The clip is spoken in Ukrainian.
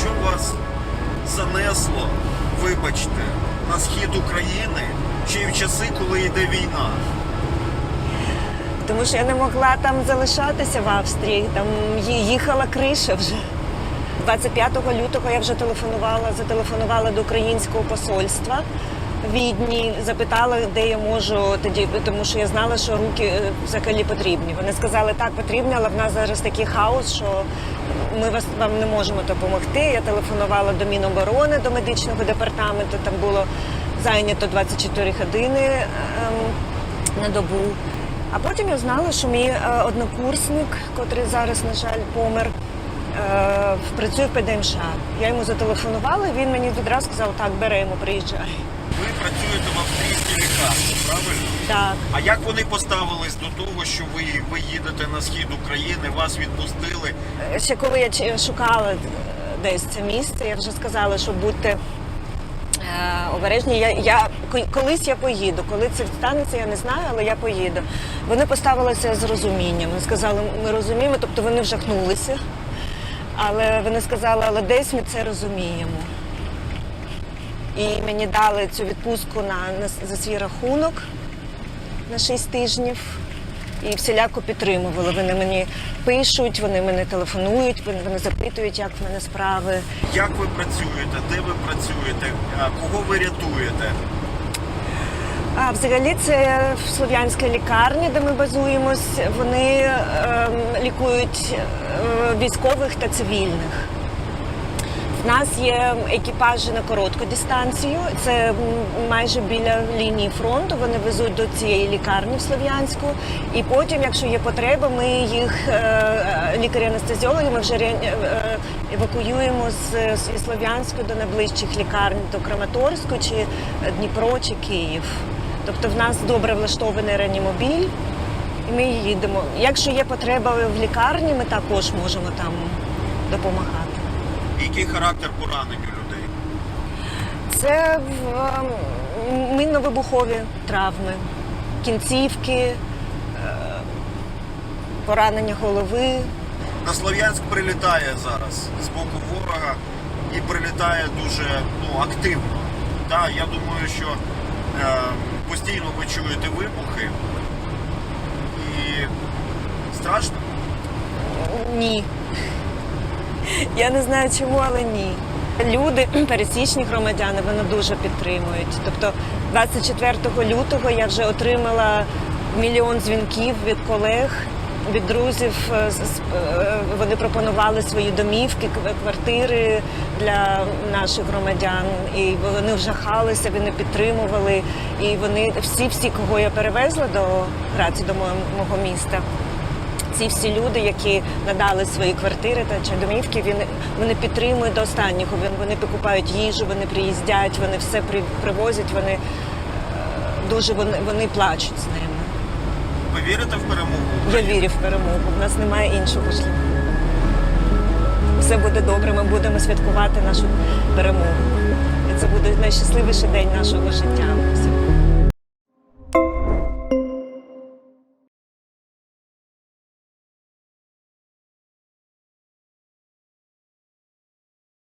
що вас занесло, вибачте, на схід України й в часи, коли йде війна? Тому що я не могла там залишатися в Австрії. Там їхала криша вже. 25 лютого я вже телефонувала, зателефонувала до українського посольства Відні, запитала, де я можу тоді, тому що я знала, що руки е, взагалі потрібні. Вони сказали, так потрібні, але в нас зараз такий хаос, що ми вас вам не можемо допомогти. Я телефонувала до Міноборони, до медичного департаменту. Там було зайнято 24 години ем, на добу. А потім я знала, що мій е, однокурсник, котрий зараз, на жаль, помер, е, працює в ПДМШ. Я йому зателефонувала, він мені відразу сказав, так, беремо, приїжджай. Ви працюєте в австрійській лікарні, правильно? Так. А як вони поставились до того, що ви, ви їдете на схід України, вас відпустили? Е, Ще коли я шукала е, десь це місце, я вже сказала, що будьте е, обережні. Я, я колись я поїду. Коли це станеться, я не знаю, але я поїду. Вони поставилися з розумінням. Вони сказали, ми розуміємо, тобто вони вжахнулися. Але вони сказали, але десь ми це розуміємо. І мені дали цю відпустку на, на за свій рахунок на 6 тижнів і всіляко підтримували. Вони мені пишуть, вони мене телефонують, вони, вони запитують, як в мене справи. Як ви працюєте? Де ви працюєте? Кого ви рятуєте? А взагалі це в слов'янській лікарні, де ми базуємось. Вони ем, лікують е, військових та цивільних. В нас є екіпажі на коротку дистанцію. Це майже біля лінії фронту. Вони везуть до цієї лікарні в Слов'янську. І потім, якщо є потреба, ми їх е, е, лікарі-анестезіологи ми вже е, евакуюємо з Слов'янську до найближчих лікарень, до Краматорську, чи Дніпро, чи Київ. Тобто в нас добре влаштований реанімобіль, і ми їдемо. Якщо є потреба в лікарні, ми також можемо там допомагати. Який характер поранень у людей? Це ем, мінно-вибухові травми, кінцівки, е, поранення голови. На Слов'янськ прилітає зараз з боку ворога і прилітає дуже ну, активно. Да, я думаю, що е, постійно ви чуєте вибухи і страшно. Ні. Я не знаю чому, але ні. Люди, пересічні громадяни, вони дуже підтримують. Тобто 24 лютого я вже отримала мільйон дзвінків від колег, від друзів. Е, е, Вони пропонували свої домівки, квартири для наших громадян. І вони вжахалися, вони підтримували. І вони всі, всі, кого я перевезла до Граці, до мого міста, ці всі люди, які надали свої квартири та чи домівки, вони, вони підтримують до останнього. Вони, вони покупають їжу, вони приїздять, вони все при, привозять, вони е, дуже вони, вони плачуть з ними. Ви вірите в перемогу? Я вірю в перемогу. В нас немає іншого шляху. Все буде добре, ми будемо святкувати нашу перемогу. І це буде найщасливіший день нашого життя.